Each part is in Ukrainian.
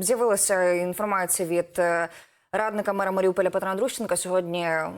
З'явилася інформація від е, радника мера Маріуполя Петра Андрущенка. Сьогодні е,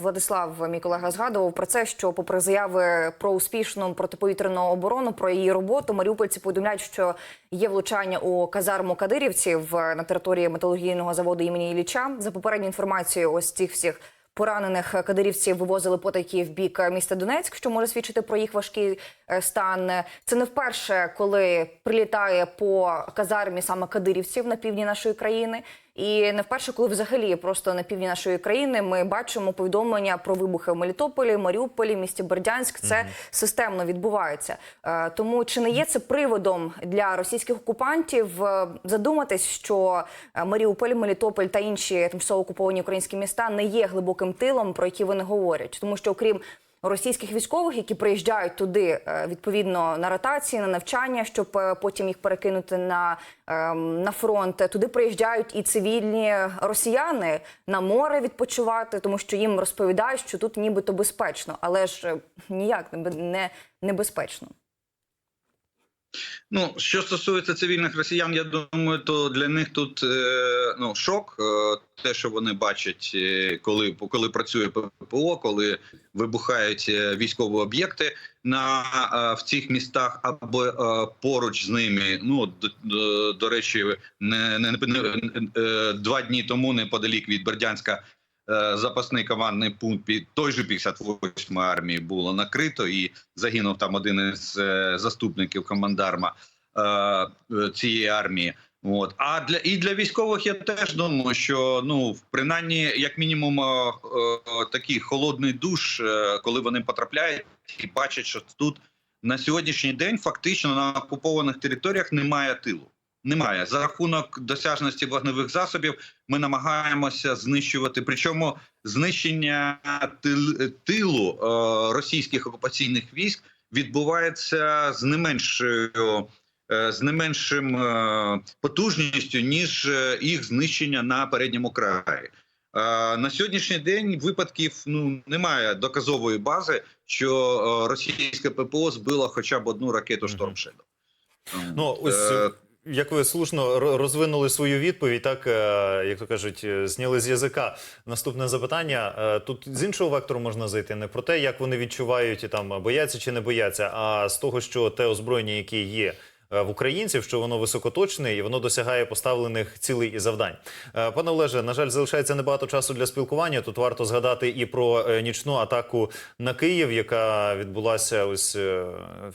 Владислав, мій колега, згадував про це, що, попри заяви про успішну протиповітряну оборону, про її роботу, маріупольці повідомляють, що є влучання у казарму кадирівців на території металургійного заводу імені Ілліча. За попередньою інформацією, ось цих всіх. Поранених кадирівців вивозили потайки в бік міста Донецьк, що може свідчити про їх важкий е, стан. Це не вперше, коли прилітає по казармі саме кадирівців на півдні нашої країни. І не вперше, коли взагалі просто на півдні нашої країни ми бачимо повідомлення про вибухи в Мелітополі, Маріуполі, місті Бердянськ. Це системно відбувається. Е, Тому чи не є це приводом для російських окупантів е, задуматись, що е, Маріуполь, Мелітополь та інші тимчасово окуповані українські міста не є глибоким тилом, про які вони говорять, тому що окрім російських військових, які приїжджають туди е, відповідно на ротації, на навчання, щоб е, потім їх перекинути на, ем, на фронт. Туди приїжджають і цивільні росіяни на море відпочивати, тому що їм розповідають, що тут нібито безпечно, але ж е, ніяк не, бе- не небезпечно. Ну, що стосується цивільних росіян, я думаю, то для них тут е, ну шок. Е, те, що вони бачать, е, коли коли працює ППО, коли вибухають військові об'єкти на в цих містах або поруч з ними. Ну до, до, речі, не, не, не е, два дні тому неподалік від Бердянська. Е, Запасний командний пункт під той же 58 армії було накрито, і загинув там один із е, заступників командарма е, цієї армії. От а для і для військових я теж думаю, що ну принаймні, як мінімум, е, такий холодний душ, коли вони потрапляють і бачать, що тут на сьогоднішній день фактично на окупованих територіях немає тилу. Немає за рахунок досяжності вогневих засобів. Ми намагаємося знищувати. Причому знищення тилу е, російських окупаційних військ відбувається з не меншою е, з не меншим е, потужністю ніж їх знищення на передньому краї. На сьогоднішній день випадків ну немає доказової бази, що російське ППО збило хоча б одну ракету. Shadow. Ну ось як ви слушно розвинули свою відповідь, так е, як то кажуть, е, зняли з язика. Наступне запитання. Е, Тут з іншого вектору можна зайти не про те, як вони відчувають і там бояться чи не бояться, а з того, що те озброєння, яке є. Е, В українців, що воно високоточне і воно досягає поставлених цілей і завдань. Е, Пане Олеже, на жаль, залишається небагато часу для спілкування. Тут варто згадати і про е, нічну атаку на Київ, яка відбулася ось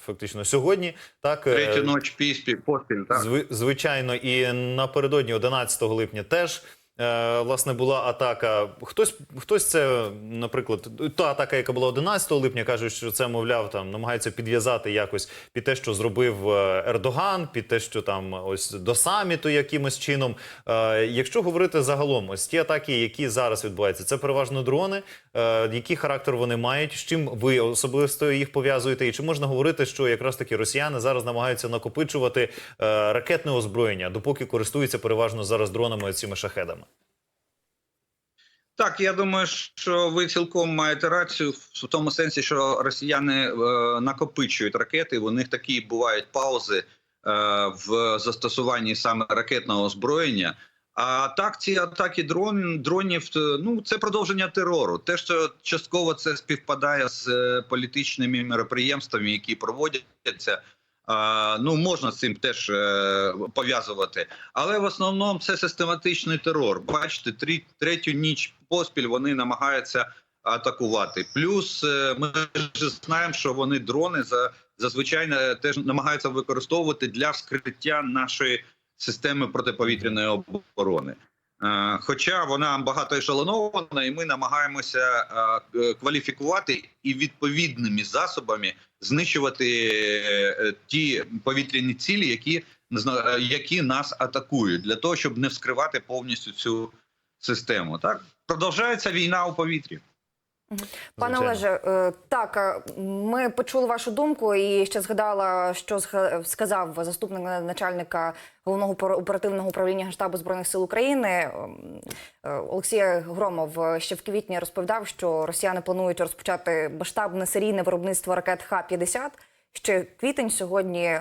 фактично сьогодні. Так Третю ніч піспі поспіль, так? Зви- звичайно, і напередодні 11 липня теж. Е, Власне, була атака. Хтось, хтось це, наприклад, та атака, яка була 11 липня, кажуть, що це, мовляв, там намагається підв'язати якось під те, що зробив е, Ердоган, під те, що там ось до саміту якимось чином. Е, Якщо говорити загалом, ось ті атаки, які зараз відбуваються, це переважно дрони. Який характер вони мають? З чим ви особисто їх пов'язуєте? І чи можна говорити, що якраз таки росіяни зараз намагаються накопичувати ракетне озброєння, допоки користуються переважно зараз дронами цими шахедами? Так, я думаю, що ви цілком маєте рацію в тому сенсі, що росіяни е, накопичують ракети. У них такі бувають паузи е, в застосуванні саме ракетного озброєння. А так, ці атаки дрон, дронів е, ну це продовження терору. Те, що частково це співпадає з е, політичними мероприємствами, які проводяться. Ну, можна з цим теж е, пов'язувати, але в основному це систематичний терор. Бачите, три, третю ніч поспіль вони намагаються атакувати. Плюс е, ми ж знаємо, що вони дрони за зазвичай е, теж намагаються використовувати для вскриття нашої системи протиповітряної оборони. Е, Хоча вона багато ешелонована, і ми намагаємося е, е, кваліфікувати і відповідними засобами знищувати ті повітряні цілі, які які нас атакують, для того, щоб не вскривати повністю цю систему. Так продовжається війна у повітрі. Пане Олеже, е, так е, ми почули вашу думку і ще згадала, що сказав заступник начальника головного оперативного управління Генштабу збройних сил України. Ем, е, Олексій Громов ще в квітні розповідав, що росіяни планують розпочати масштабне серійне виробництво ракет Х-50. Ще квітень сьогодні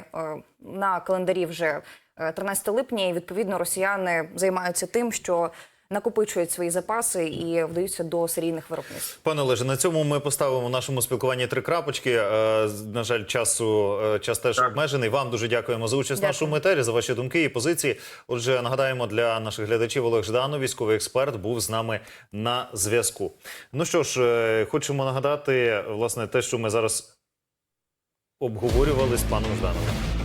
на календарі вже е, 13 липня, і відповідно росіяни займаються тим, що накопичують свої запаси і вдаються до серійних виробництв. Пане Олеже, на цьому ми поставимо в нашому спілкуванні три крапочки. Е, На жаль, часу е, час теж Так. обмежений. Вам дуже дякуємо за участь в нашому етері, за ваші думки і позиції. Отже, нагадаємо для наших глядачів Олег Жданов, військовий експерт, був з нами на зв'язку. Ну що ж, е, хочемо нагадати власне те, що ми зараз обговорювали з паном Ждановим.